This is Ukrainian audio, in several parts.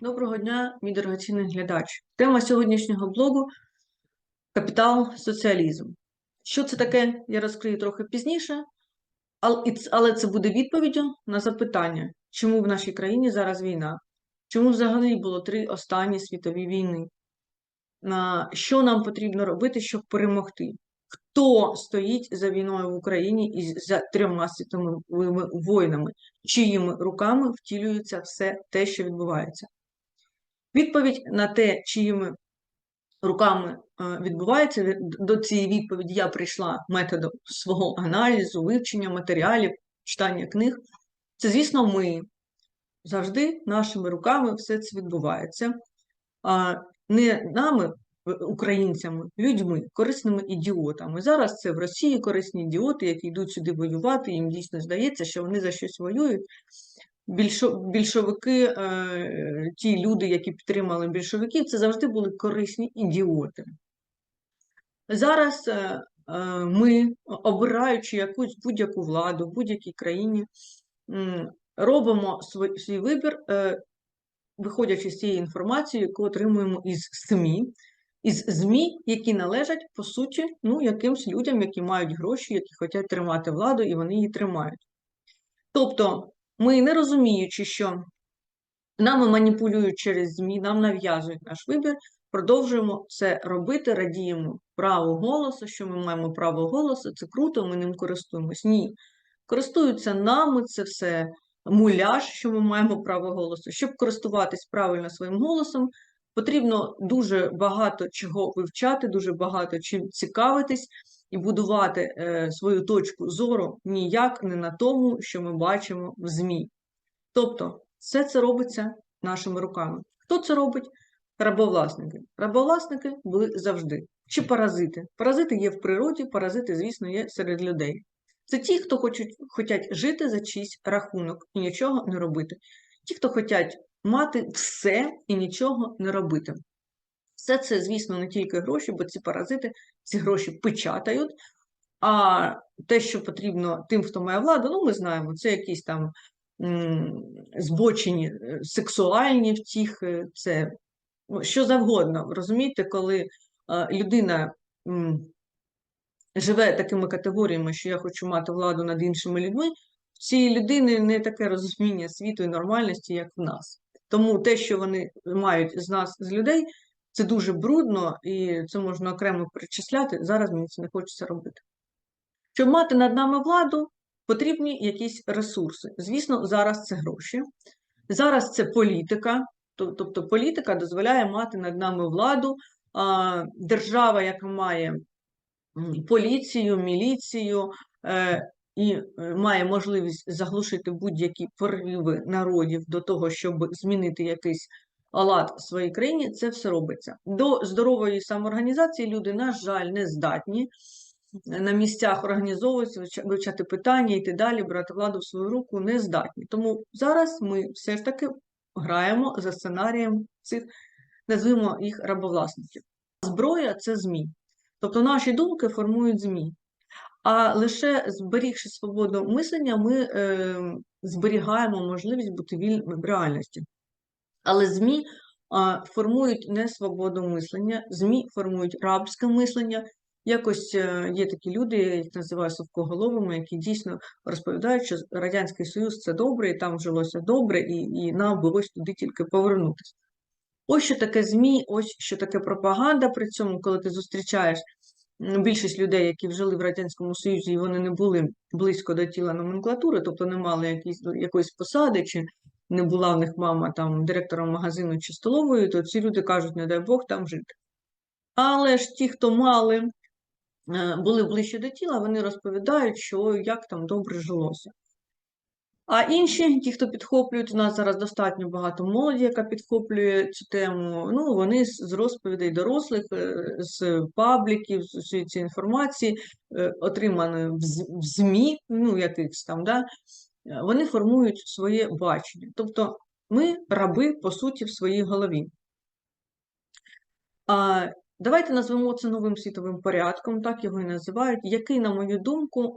Доброго дня, мій дорогоцінний глядач. Тема сьогоднішнього блогу капітал соціалізм. Що це таке, я розкрию трохи пізніше, але це буде відповіддю на запитання, чому в нашій країні зараз війна, чому взагалі було три останні світові війни, що нам потрібно робити, щоб перемогти, хто стоїть за війною в Україні і за трьома світовими воїнами, чиїми руками втілюється все те, що відбувається. Відповідь на те, чиїми руками е, відбувається, до цієї відповіді я прийшла методом свого аналізу, вивчення матеріалів, читання книг. Це, звісно, ми. Завжди нашими руками все це відбувається. Не нами, е, українцями, людьми, корисними ідіотами. Зараз це в Росії корисні ідіоти, які йдуть сюди воювати, їм дійсно здається, що вони за щось воюють. Більшо, більшовики, е, ті люди, які підтримали більшовиків, це завжди були корисні ідіоти. Зараз е, е, ми, обираючи якусь будь-яку владу в будь-якій країні, робимо свій, вибір, виходячи з цієї інформації, яку отримуємо із СМІ, із ЗМІ, які належать, по суті, ну, якимсь людям, які мають гроші, які хочуть тримати владу, і вони її тримають. Тобто, ми не розуміючи, що нами маніпулюють через ЗМІ, нам нав'язують наш вибір, продовжуємо це робити, радіємо праву голосу, що ми маємо право голосу, це круто, ми ним користуємось. Ні. Користуються нами, це все муляж, що ми маємо право голосу. Щоб користуватись правильно своїм голосом, потрібно дуже багато чого вивчати, дуже багато чим цікавитись і будувати е, свою точку зору ніяк не на тому, що ми бачимо в ЗМІ. Тобто, все це робиться нашими руками. Хто це робить? Рабовласники. Рабовласники були завжди. Чи паразити? Паразити є в природі, паразити, звісно, є серед людей. Це ті, хто хочуть, хочуть жити за чийсь рахунок і нічого не робити. Ті, хто хочуть мати все і нічого не робити. Все це, звісно, не тільки гроші, бо ці паразити ці гроші печатають. А те, що потрібно тим, хто має владу, ну ми знаємо, це якісь там збочені е, сексуальні втіхи, це ну, що завгодно. Розумієте, коли е, людина живе такими категоріями, що я хочу мати владу над іншими людьми, в цієї людини не таке розуміння світу і нормальності, як в нас. Тому те, що вони мають з нас, з людей, це дуже брудно, і це можна окремо перечисляти. Зараз мені це не хочеться робити. Щоб мати над нами владу, потрібні якісь ресурси. Звісно, зараз це гроші, зараз це політика, тобто політика дозволяє мати над нами владу. Держава, яка має поліцію, міліцію е, і е, має можливість заглушити будь-які пориви народів до того, щоб змінити якийсь лад в своїй країні, це все робиться. До здорової самоорганізації люди, на жаль, не здатні на місцях організовуватися, вивчати питання, йти далі, брати владу в свою руку не здатні. Тому зараз ми все ж таки граємо за сценарієм цих, назвемо їх рабовласників. Зброя це ЗМІ. Тобто наші думки формують ЗМІ. А лише зберігши свободу мислення, ми е, зберігаємо можливість бути вільними в реальності. Але ЗМІ формують не свободу мислення, ЗМІ формують рабське мислення. Якось е, є такі люди, я їх називаю совкоголовими, які дійсно розповідають, що Радянський Союз це добре, і там жилося добре, і, і нам булось туди тільки повернутися. Ось що таке ЗМІ, ось що таке пропаганда. При цьому, коли ти зустрічаєш більшість людей, які жили в Радянському Союзі, і вони не були близько до тіла номенклатури, тобто не мали якісь, якоїсь посади, чи не була в них мама там директором магазину чи столовою, то ці люди кажуть, не дай Бог там жити. Але ж ті, хто мали, е, були ближче до тіла, вони розповідають, що як там добре жилося. А інші, ті, хто підхоплюють, у нас зараз достатньо багато молоді, яка підхоплює цю тему. Ну, вони з розповідей дорослих, е, з пабліків, з усієї цієї інформації, е, отриманої в ЗМІ, ну, якихось там, да, вони формують своє бачення. Тобто ми раби, по суті, в своїй голові. А, давайте назвемо це новим світовим порядком, так його і називають, який, на мою думку,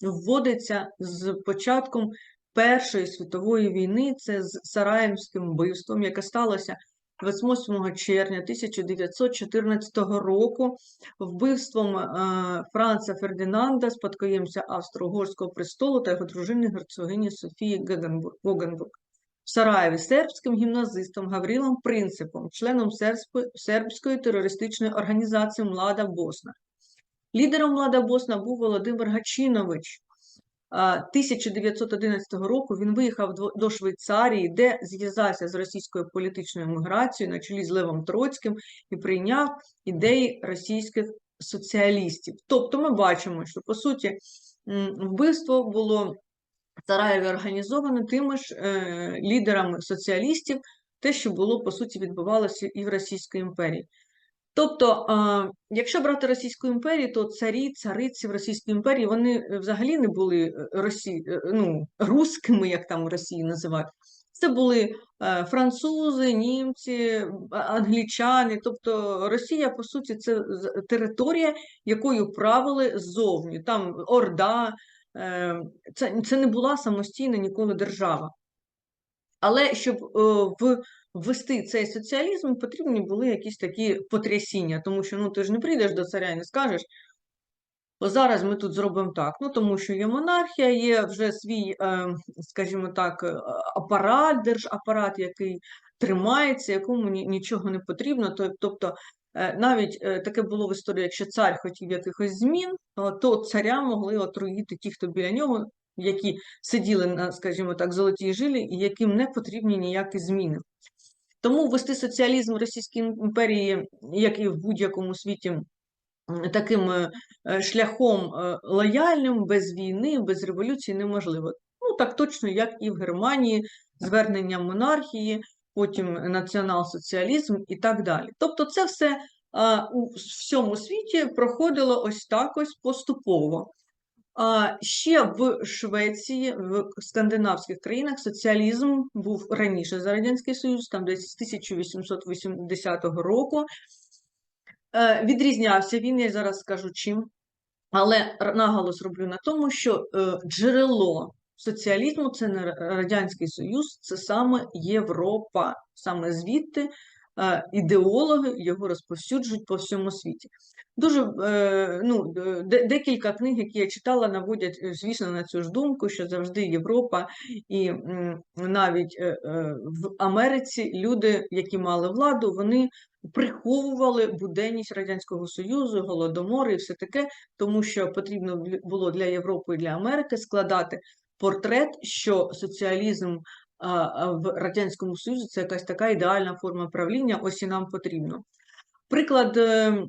вводиться з початком Першої світової війни, це з Сараєвським вбивством, яке сталося 28 червня 1914 року, вбивством е, Франца Фердинанда, спадкоємця Австро-Угорського престолу та його дружини герцогині Софії. Гогенбург. В Сараєві сербським гімназистом Гаврилом Принципом, членом сербської терористичної організації Млада Босна. Лідером Млада Босна був Володимир Гачинович. А, 1911 року він виїхав до Швейцарії, де зв'язався з російською політичною міграцією на чолі з Левом Троцьким і прийняв ідеї російських соціалістів. Тобто ми бачимо, що по суті вбивство було в Сараєві організовано тими ж е, лідерами соціалістів, те, що було по суті відбувалося і в Російській імперії. Тобто, якщо брати Російську імперію, то царі, цариці в Російській імперії вони е, взагалі не були е, росі... е, ну, русскими, як там в Росії називають. Це були французи, німці, англічани. Тобто Росія, по суті, це територія, якою правили ззовні. Там Орда, це, не була самостійна ніколи держава. Але щоб в, ввести цей соціалізм, потрібні були якісь такі потрясіння, тому що ну, ти ж не прийдеш до царя і не скажеш, «О, зараз ми тут зробимо так. Ну, тому що є монархія, є вже свій, е, скажімо так, е, апарат, держапарат, який тримається, якому нічого не потрібно. Тобто, е, навіть таке було в історії, якщо цар хотів якихось змін, то царя могли отруїти ті, хто біля нього, які сиділи на, скажімо так, золотій жилі, і яким не потрібні ніякі зміни. Тому ввести соціалізм в Російській імперії, як і в будь-якому світі, таким е, е, шляхом е, лояльним, без війни, без революції неможливо. Ну, так точно, як і в Германії, звернення монархії, потім націонал-соціалізм і так далі. Тобто це все у всьому світі проходило ось так ось поступово. Ще в Швеції, в скандинавських країнах соціалізм був раніше за Радянський Союз, там десь з 1880 року. Е, Відрізнявся він, я зараз скажу чим, але наголос роблю на тому, що е, джерело соціалізму це не Радянський Союз, це саме Європа. Саме звідти ідеологи його розповсюджують по всьому світі. Дуже е, ну, е, декілька книг, які я читала, наводять, е, звісно, на цю ж думку, що завжди Європа і навіть в Америці люди, які мали владу, вони приховували буденність Радянського Союзу, голодомор і все таке, тому що потрібно було для Європи і для Америки складати портрет, що соціалізм в Радянському Союзі це якась така ідеальна форма правління, ось і нам потрібно. Приклад е,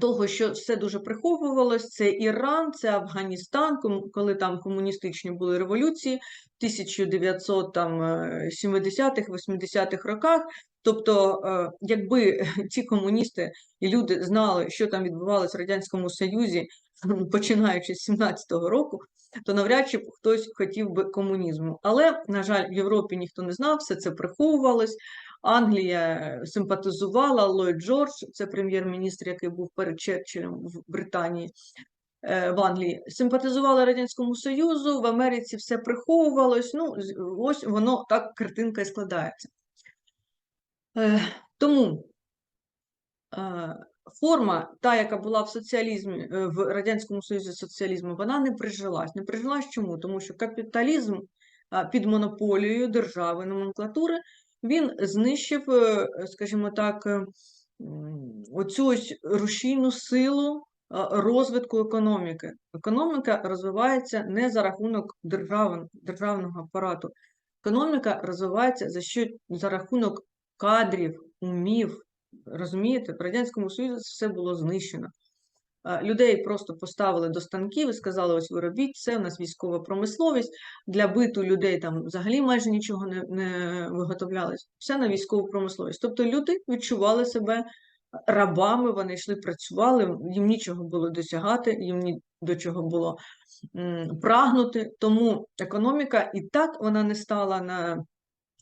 того, що все дуже приховувалось, це Іран, це Афганістан, коли там комуністичні були революції в 1970-х, 80-х роках. Тобто, е, якби ці комуністи і люди знали, що там відбувалося в Радянському Союзі, починаючи з 17-го року, то навряд чи хтось хотів би комунізму. Але, на жаль, в Європі ніхто не знав, все це приховувалось. Англія симпатизувала, Ллойд Джордж, це прем'єр-міністр, який був перед Черчиллем в Британії, е, в Англії, симпатизувала Радянському Союзу, в Америці все приховувалось. Ну, ось воно так картинка і складається. Е, Тому е, форма, та, яка була в соціалізмі, е, в Радянському Союзі соціалізму, вона не прижилась. Не прижилась чому? Тому що капіталізм під монополією держави, номенклатури, він знищив, е, скажімо так, е, оцю ось рушійну силу розвитку економіки. Економіка розвивається не за рахунок держав, державного апарату. Економіка розвивається за що за рахунок кадрів, умів. Розумієте, в Радянському Союзі все було знищено. Людей просто поставили до станків і сказали: ось ви робіть це, у нас військова промисловість. Для биту людей там взагалі майже нічого не, не виготовлялось. Все на військову промисловість. Тобто люди відчували себе рабами, вони йшли, працювали, їм нічого було досягати, їм ні до чого було м, прагнути. Тому економіка і так вона не стала на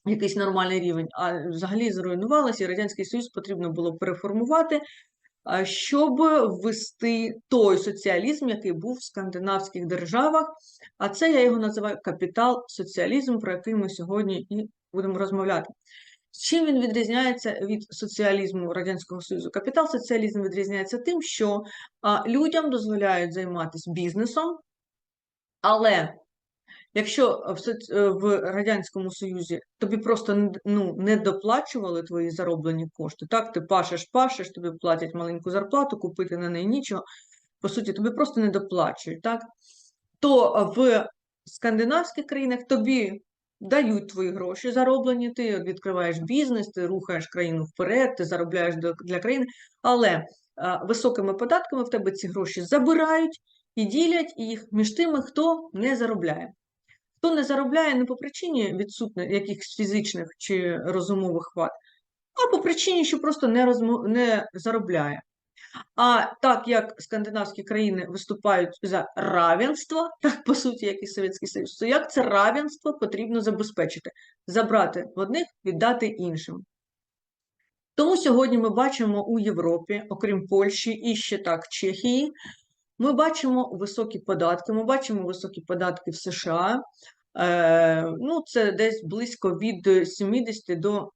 якийсь нормальний рівень, а взагалі зруйнувалася, і Радянський Союз потрібно було переформувати. щоб ввести той соціалізм, який був в скандинавських державах. А це я його називаю капітал-соціалізм, про який ми сьогодні і будемо розмовляти. Чим він відрізняється від соціалізму Радянського Союзу? Капітал-соціалізм відрізняється тим, що людям дозволяють займатися бізнесом, але якщо е, в Радянському Союзі тобі просто ну, не доплачували твої зароблені кошти, так, ти пашеш, пашеш, тобі платять маленьку зарплату, купити на неї нічого, по суті, тобі просто не доплачують, так? То в скандинавських країнах тобі дають твої гроші зароблені, ти відкриваєш бізнес, ти рухаєш країну вперед, ти заробляєш для країни, але високими податками в тебе ці гроші забирають і ділять їх між тими, хто не заробляє. Хто не заробляє не по причині відсутних якихось фізичних чи розумових вад, а по причині, що просто не, розмов... не заробляє. А так як скандинавські країни виступають за равенство, так по суті, як і Совєтський Союз, то як це равенство потрібно забезпечити, забрати в одних, віддати іншим. Тому сьогодні ми бачимо у Європі, окрім Польщі і ще так Чехії, ми бачимо високі податки. Ми бачимо високі податки в США. Е, ну, Це десь близько від 70 до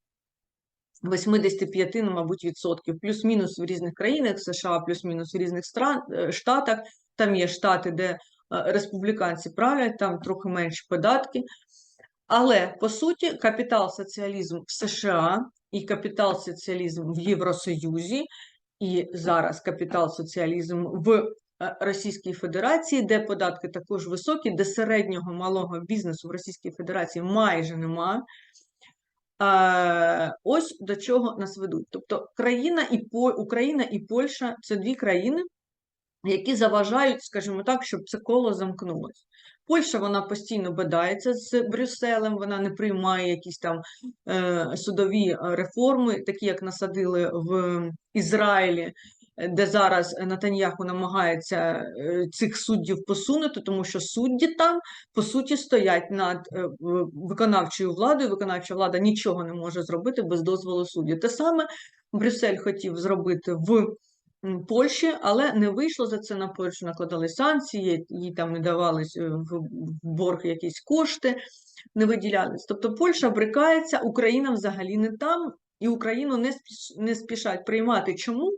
85, ну, мабуть, відсотків, плюс-мінус в різних країнах США, плюс-мінус в різних стран, е, штатах. Там є штати, де е, республіканці правлять, там трохи менші податки. Але по суті, капітал-соціалізм в США і капітал-соціалізм в Євросоюзі, і зараз капітал-соціалізм в е, Російській Федерації, де податки також високі, де середнього малого бізнесу в Російській Федерації майже немає. Ось до чого нас ведуть. Тобто країна і Україна і Польща це дві країни, які заважають, скажімо так, щоб це коло замкнулося. Польща вона постійно бадається з Брюсселем, вона не приймає якісь там е, судові реформи, такі як насадили в Ізраїлі де зараз Натаньяху намагається е, цих суддів посунути, тому що судді там по суті стоять над е, виконавчою владою. Виконавча влада нічого не може зробити без дозволу суддів. Те саме Брюссель хотів зробити в. Польщі, але не вийшло за це на Польщу, накладали санкції, їй там не давались е, в борг якісь кошти, не виділялись. Тобто Польща брикається, Україна взагалі не там, і Україну не спішать приймати. Чому?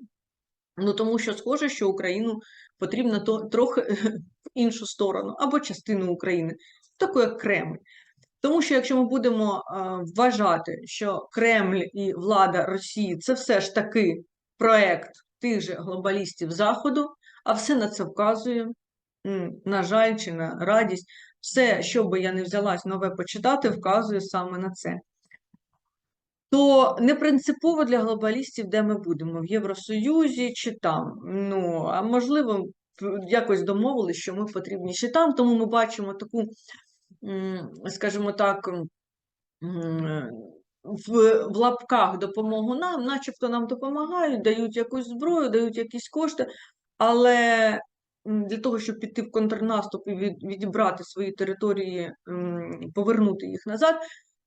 Ну тому що схоже, що Україну потрібно то, трохи в іншу сторону або частину України, таку як Кремль. Тому що якщо ми будемо е, вважати, що Кремль і влада Росії це все ж таки проект тих же глобалістів Заходу, а все на це вказує, на жаль, чи на радість, все, що би я не взялась нове почитати, вказує саме на це то не принципово для глобалістів, де ми будемо, в Євросоюзі чи там. Ну, а можливо, якось домовилися, що ми потрібніші там, тому ми бачимо таку, скажімо так, в, в лапках допомогу нам, начебто нам допомагають, дають якусь зброю, дають якісь кошти, але для того, щоб піти в контрнаступ і від, відібрати свої території, повернути їх назад,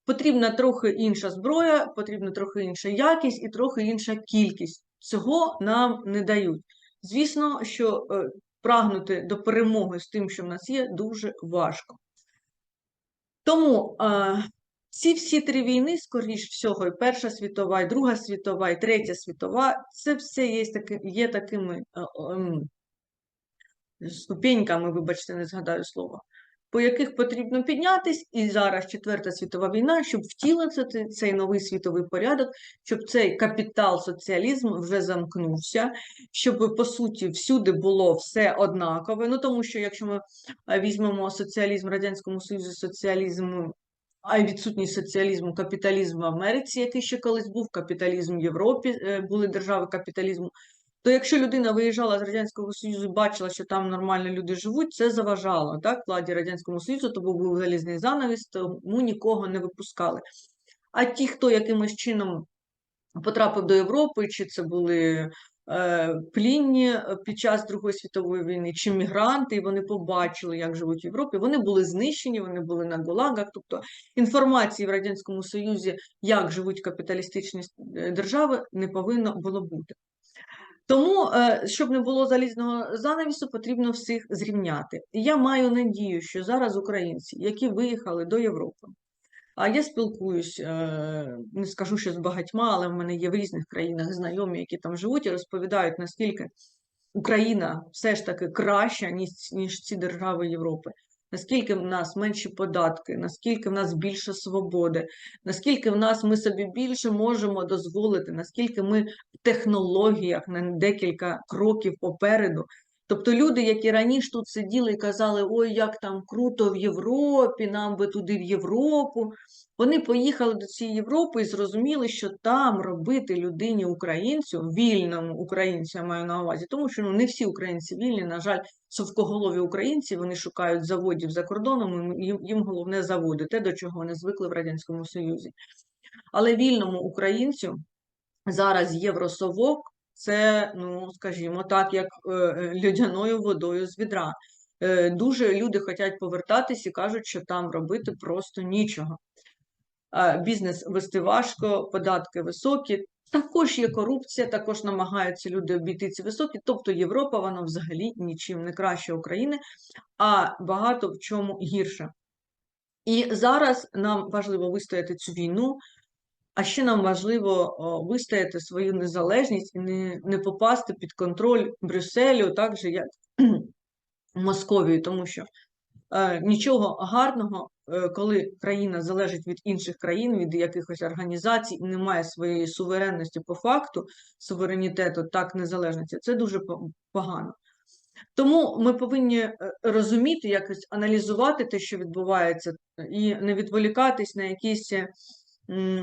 Потрібна трохи інша зброя, потрібна трохи інша якість і трохи інша кількість. Цього нам не дають. Звісно, що е, прагнути до перемоги з тим, що в нас є, дуже важко. Тому е, ці всі три війни, скоріш всього, і Перша світова, і Друга світова, і Третя світова, це все є таки, є такими е, е, ступеньками, вибачте, не згадаю слова по яких потрібно піднятись, і зараз Четверта світова війна, щоб втілити цей новий світовий порядок, щоб цей капітал соціалізм вже замкнувся, щоб по суті всюди було все однакове. Ну тому що якщо ми візьмемо соціалізм Радянському Союзі, соціалізм. А й відсутність соціалізму, капіталізму в Америці, який ще колись був, капіталізм в Європі, е, були держави капіталізму, то якщо людина виїжджала з Радянського Союзу і бачила, що там нормально люди живуть, це заважало так, владі Радянського Союзу, то був залізний занавіс, тому нікого не випускали. А ті, хто якимось чином потрапив до Європи, чи це були е, плінні під час Другої світової війни, чи мігранти, і вони побачили, як живуть в Європі, вони були знищені, вони були на Гулагах. Тобто інформації в Радянському Союзі, як живуть капіталістичні е, держави, не повинно було бути. Тому, е, щоб не було залізного занавісу, потрібно всіх зрівняти. І я маю надію, що зараз українці, які виїхали до Європи, а я спілкуюсь, е, не скажу, що з багатьма, але в мене є в різних країнах знайомі, які там живуть, і розповідають, наскільки Україна все ж таки краща, ніж, ніж ці держави Європи. Наскільки в нас менші податки, наскільки в нас більше свободи, наскільки в нас ми собі більше можемо дозволити, наскільки ми в технологіях на декілька кроків попереду. Тобто люди, які раніше тут сиділи і казали, ой, як там круто в Європі, нам би туди в Європу. Вони поїхали до цієї Європи і зрозуміли, що там робити людині українцю, вільному українцю, я маю на увазі, тому що ну, не всі українці вільні, на жаль, совкоголові українці, вони шукають заводів за кордоном, і їм, головне заводи, те, до чого вони звикли в Радянському Союзі. Але вільному українцю зараз євросовок це, ну, скажімо так, як е, льодяною водою з відра. Е, Дуже люди хочуть повертатись і кажуть, що там робити просто нічого. Бізнес вести важко, податки високі. Також є корупція, також намагаються люди обійти ці високі. Тобто Європа, вона взагалі нічим не краще України, а багато в чому гірше. І зараз нам важливо вистояти цю війну, а ще нам важливо вистояти свою незалежність і не, не попасти під контроль Брюсселю, так же як Московії, тому що е, нічого гарного, е, коли країна залежить від інших країн, від якихось організацій і не має своєї суверенності по факту, суверенітету, так незалежності, це дуже погано. Тому ми повинні е, розуміти, якось аналізувати те, що відбувається, і не відволікатись на якісь, е,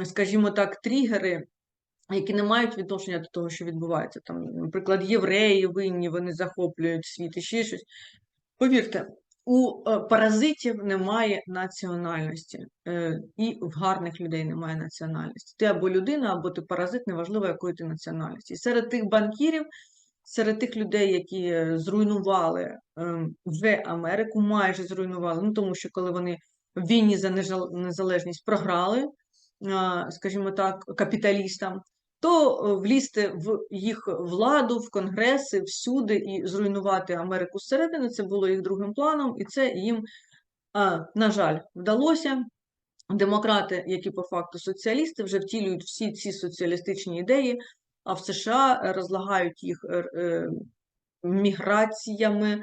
скажімо так, тригери, які не мають відношення до того, що відбувається. Там, наприклад, євреї винні, вони захоплюють світ і ще щось. Повірте, у е, паразитів немає національності, е, і в гарних людей немає національності. Ти або людина, або ти паразит, неважливо, якої ти національності. Серед тих банкірів, серед тих людей, які е, зруйнували ем, вже Америку, майже зруйнували, ну тому що коли вони в війні за незалежність програли, скажімо так, капіталістам, то е, влізти в їх владу, в конгреси, всюди і зруйнувати Америку зсередини, це було їх другим планом, і це їм, на жаль, вдалося. Демократи, які по факту соціалісти, вже втілюють всі ці соціалістичні ідеї, а в США розлагають їх е, е, міграціями,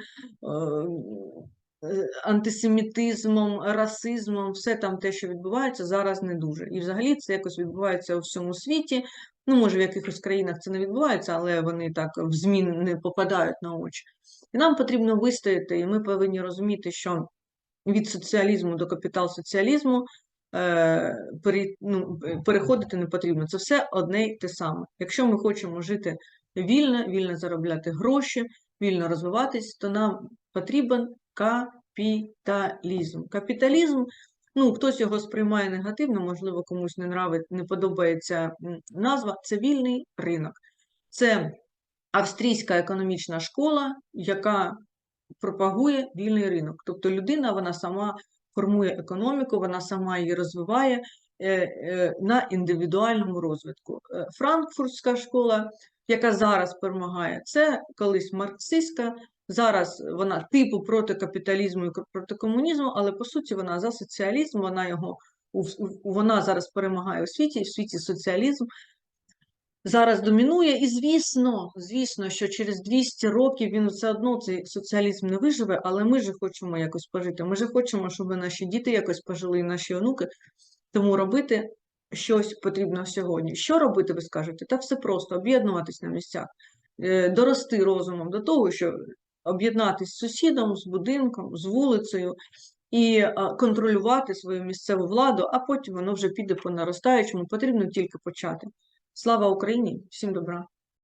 антисемітизмом, расизмом, все там те, що відбувається, зараз не дуже. І взагалі це якось відбувається у всьому світі. Ну, може, в якихось країнах це не відбувається, але вони так в ЗМІ не попадають на очі. І нам потрібно вистояти, і ми повинні розуміти, що від соціалізму до капітал-соціалізму е, пере- ну, е, переходити не потрібно. Це все одне й те саме. Якщо ми хочемо жити вільно, вільно заробляти гроші, вільно розвиватись, то нам потрібен капіталізм. Капіталізм, ну, хтось його сприймає негативно, можливо, комусь не нравить, не подобається назва, це вільний ринок. Це австрійська економічна школа, яка пропагує вільний ринок. Тобто людина вона сама формує економіку, вона сама її розвиває е, е, на індивідуальному розвитку. Е, Франкфуртська школа, яка зараз перемагає, це колись марксистська, зараз вона типу проти капіталізму і проти комунізму, але по суті вона за соціалізм, вона його вона зараз перемагає у світі, в світі соціалізм зараз домінує, і звісно, звісно, що через 200 років він все одно цей соціалізм не виживе, але ми же хочемо якось пожити. Ми же хочемо, щоб наші діти якось пожили, і наші онуки. Тому робити щось потрібно сьогодні. Що робити, ви скажете? Та все просто об'єднуватись на місцях, е, дорости розумом до того, що об'єднатися з сусідом, з будинком, з вулицею. І е, контролювати свою місцеву владу, а потім воно вже піде по наростаючому. Потрібно тільки почати. Слава Україні! Всім добра!